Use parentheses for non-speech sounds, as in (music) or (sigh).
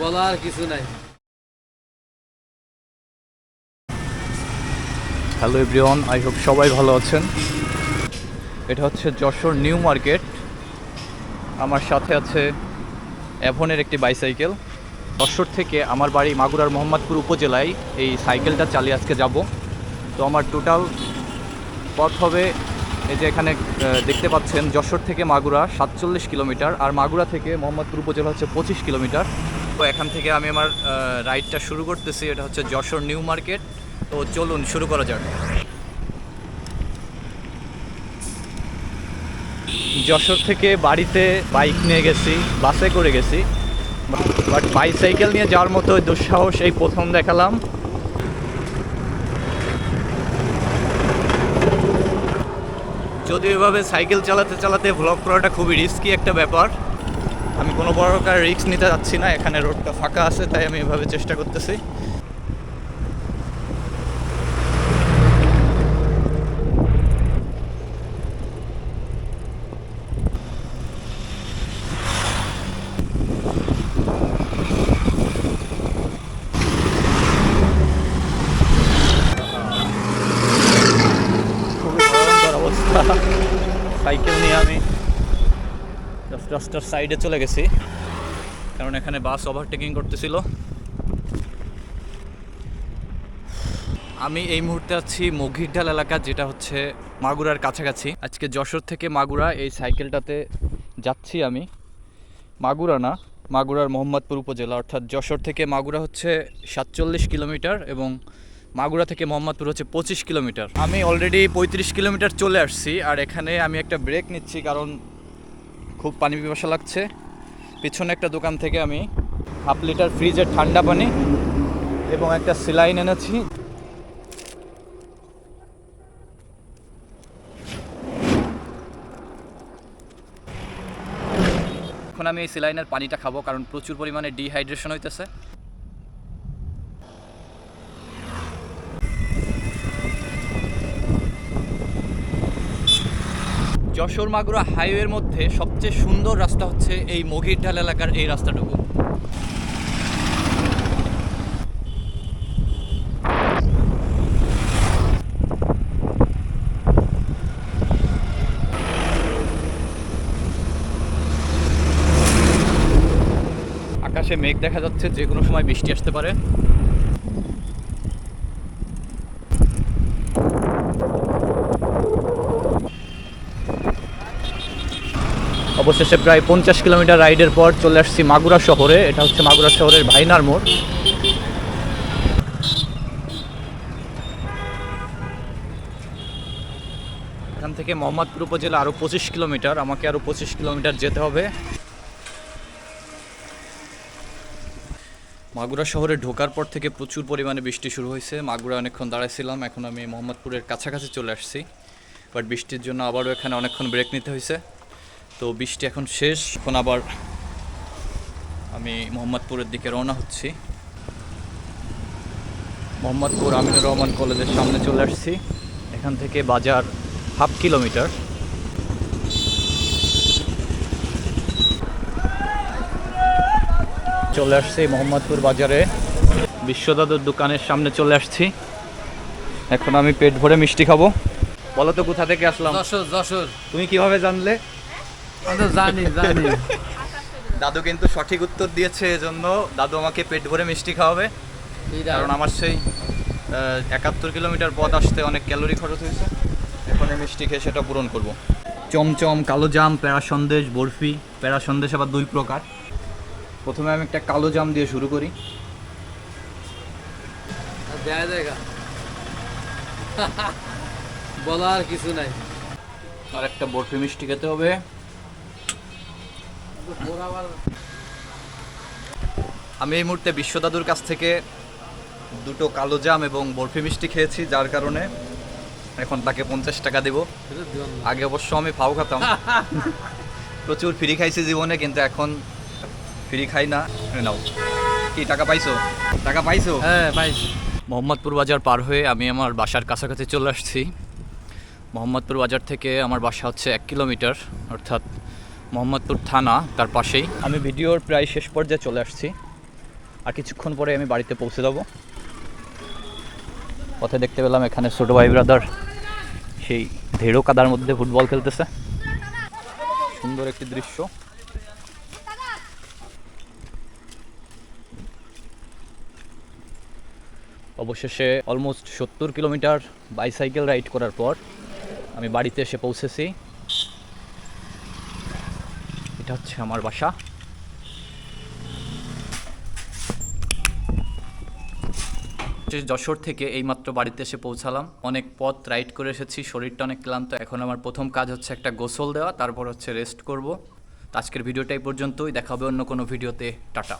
বলার কিছু নাই। হ্যালো এভরিওয়ান আই হোপ সবাই ভালো আছেন। এটা হচ্ছে যশোর নিউ মার্কেট। আমার সাথে আছে অ্যাভনের একটি বাইসাইকেল যশোর থেকে আমার বাড়ি মাগুরার মোহাম্মদপুর উপজেলায় এই সাইকেলটা চালিয়ে আজকে যাব। তো আমার টোটাল পথ হবে এই যে এখানে দেখতে পাচ্ছেন যশোর থেকে মাগুরা সাতচল্লিশ কিলোমিটার আর মাগুরা থেকে মোহাম্মদপুর উপজেলা হচ্ছে পঁচিশ কিলোমিটার। তো এখান থেকে আমি আমার রাইডটা শুরু করতেছি, এটা হচ্ছে যশোর নিউ মার্কেট। তো চলুন, শুরু করা যাক। যশোর থেকে বাড়িতে বাইক নিয়ে গেছি বাসে করে গেছি বাট বাইসাইকেল নিয়ে যাওয়ার মতো দুঃসাহস এই প্রথম দেখালাম। যদি এভাবে সাইকেল চালাতে চালাতে ভ্লগ করাটা খুবই রিস্কি একটা ব্যাপার, আমি কোনো প্রকার রিস্ক নিতে যাচ্ছি না, এখানে রোডটা ফাঁকা আছে, তাই আমি এভাবে চেষ্টা করতেছি। সাইকেল নিয়ে আমি রাস্তার সাইডে চলে গেছি। কারণ এখানে বাস ওভারটেকিং করতেছিল। আমি এই মুহূর্তে আছি মঘিরডাল এলাকা, যেটা হচ্ছে মাগুরার কাছাকাছি। আজকে যশোর থেকে মাগুরা, এই সাইকেলটাতে যাচ্ছি আমি। মাগুরা না, মাগুরার মোহাম্মদপুর উপজেলা, অর্থাৎ যশোর থেকে মাগুরা হচ্ছে সাতচল্লিশ কিলোমিটার এবং মাগুরা থেকে মোহাম্মদপুর হচ্ছে পঁচিশ কিলোমিটার। আমি অলরেডি পঁয়ত্রিশ কিলোমিটার চলে আসছি আর এখানে আমি একটা ব্রেক নিচ্ছি কারণ খুব পানি পিপাসা লাগছে। পিছনে একটা দোকান থেকে আমি হাফ লিটার ফ্রিজের ঠান্ডা পানি এবং একটা সিলাইন এনেছি। এখন আমি এই সেলাইনের পানিটা খাব কারণ প্রচুর পরিমাণে ডিহাইড্রেশন হইতেছে। যশোর মাগুরা হাইওয়ের মধ্যে সবচেয়ে সুন্দর রাস্তা হচ্ছে এই মঘিরঢাল এলাকার এই রাস্তাটুকু। আকাশে মেঘ দেখা যাচ্ছে, যে কোনো সময় বৃষ্টি আসতে পারে। অবশেষে প্রায় পঞ্চাশ কিলোমিটার রাইডের পর চলে আসছি মাগুরা শহরে। এটা হচ্ছে মাগুরা শহরের ভাইনার মোড়। এখান থেকে মোহাম্মদপুর উপজেলা আরও পঁচিশ কিলোমিটার, আমাকে আরও পঁচিশ কিলোমিটার যেতে হবে। মাগুরা শহরে ঢোকার পর থেকে প্রচুর পরিমাণে বৃষ্টি শুরু হয়েছে। মাগুরা অনেকক্ষণ দাঁড়াইছিলাম, এখন আমি মোহাম্মদপুরের কাছাকাছি চলে আসছি। বাট বৃষ্টির জন্য আবারও এখানে অনেকক্ষণ ব্রেক নিতে হয়েছে। তো বৃষ্টি এখন শেষ। এখন আবার আমি মোহাম্মদপুরের দিকে রওনা হচ্ছি। মোহাম্মদপুর আমিনুর রহমান কলেজের সামনে চলে আসছি। এখান থেকে বাজার হাফ কিলোমিটার। চলে আসছি মোহাম্মদপুর বাজারে। বিশ্বদাদুর দোকানের সামনে চলে আসছি। এখন আমি পেট ভরে মিষ্টি খাব। বলো তো কোথা থেকে আসলাম? যশোর যশোর। তুমি কীভাবে জানলে? জানি জানি। দাদু কিন্তু সঠিক উত্তর দিয়েছে এজন্য। দাদু আমাকে পেট ভরে মিষ্টি খাওয়াবে। কারণ আমার সেই একাত্তর কিলোমিটার পথ আসতে অনেক ক্যালোরি খরচ হয়েছে। এখন মিষ্টি খেয়ে সেটা পূরণ করব। চমচম কালো জাম প্যারা সন্দেশ বরফি। প্যারা সন্দেশ আবার দুই প্রকার। প্রথমে আমি একটা কালো জাম দিয়ে শুরু করি। দেয়া জায়গা বলার কিছু নাই। আর একটা বরফি মিষ্টি খেতে হবে। আমি এই মুহূর্তে বিশ্বদাদুর কাছ থেকে দুটো কালো জাম এবং বরফি মিষ্টি খেয়েছি যার কারণে এখন তাকে পঞ্চাশ টাকা দেব। আগে অবশ্য আমি ফাও খেতাম। (laughs) প্রচুর ফ্রি খাইছি জীবনে কিন্তু এখন ফ্রি খাই না। নাও। কি টাকা পাইছো? টাকা পাইছো? হ্যাঁ ভাই মোহাম্মদপুর বাজার পার হয়ে আমি আমার বাসার কাছাকাছি চলে আসছি। মোহাম্মদপুর বাজার থেকে আমার বাসা হচ্ছে এক কিলোমিটার অর্থাৎ মোহাম্মদপুর থানা, তার পাশেই। আমি ভিডিওর প্রায় শেষ পর্যায়ে চলে আসছি। আর কিছুক্ষণ পরে আমি বাড়িতে পৌঁছে যাব। পথে দেখতে পেলাম এখানে ছোটো ভাই ব্রাদার সেই ধেড়ো কাদার মধ্যে ফুটবল খেলতেছে। সুন্দর একটি দৃশ্য। অবশেষে অলমোস্ট সত্তর কিলোমিটার বাইসাইকেল রাইড করার পর আমি বাড়িতে এসে পৌঁছেছি। এটা হচ্ছে আমার বাসা। যশোর থেকে এইমাত্র বাড়িতে এসে পৌঁছালাম। অনেক পথ রাইড করে এসেছি, শরীরটা অনেক ক্লান্ত। এখন আমার প্রথম কাজ হচ্ছে একটা গোসল দেওয়া, তারপর হচ্ছে রেস্ট করব। আজকের ভিডিওটাই পর্যন্তই দেখাবে অন্য কোনো ভিডিওতে। টাটা।